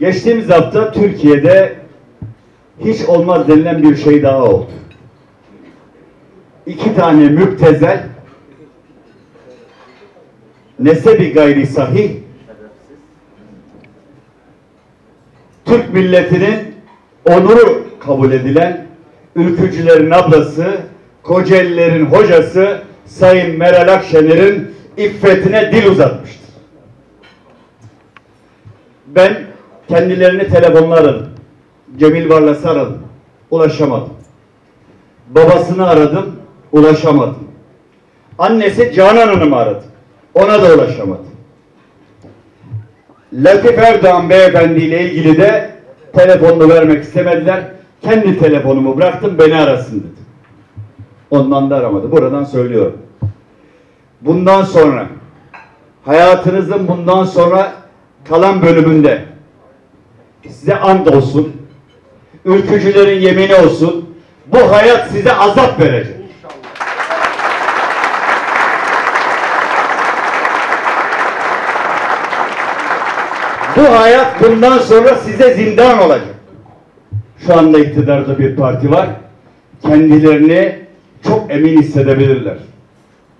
Geçtiğimiz hafta Türkiye'de hiç olmaz denilen bir şey daha oldu. İki tane müptezel nesebi gayri sahih Türk milletinin onuru kabul edilen ülkücülerin ablası, Kocaelilerin hocası Sayın Meral Akşener'in iffetine dil uzatmıştır. Ben kendilerini telefonla aradım. Cemil Varlas'ı aradım. Ulaşamadım. Babasını aradım. Ulaşamadım. Annesi Canan Hanım'ı aradım. Ona da ulaşamadım. Latif Erdoğan beyefendi ile ilgili de telefonunu vermek istemediler. Kendi telefonumu bıraktım beni arasın dedim. Ondan da aramadı. Buradan söylüyorum. Bundan sonra hayatınızın bundan sonra kalan bölümünde size ant olsun. Ülkücülerin yemini olsun. Bu hayat size azap verecek. Bu hayat bundan sonra size zindan olacak. Şu anda iktidarda bir parti var. Kendilerini çok emin hissedebilirler.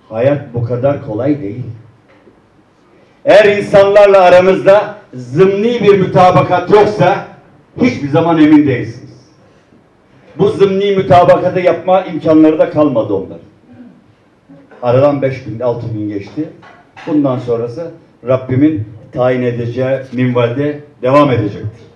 Hayat bu kadar kolay değil. Eğer insanlarla aranızda zımni bir mütabakat yoksa hiçbir zaman emin değilsiniz. Bu zımni mutabakatı yapma imkanları da kalmadı onların. Aradan beş gün, altı gün geçti. Bundan sonrası Rabbimin tayin edeceği minvalde devam edecektir.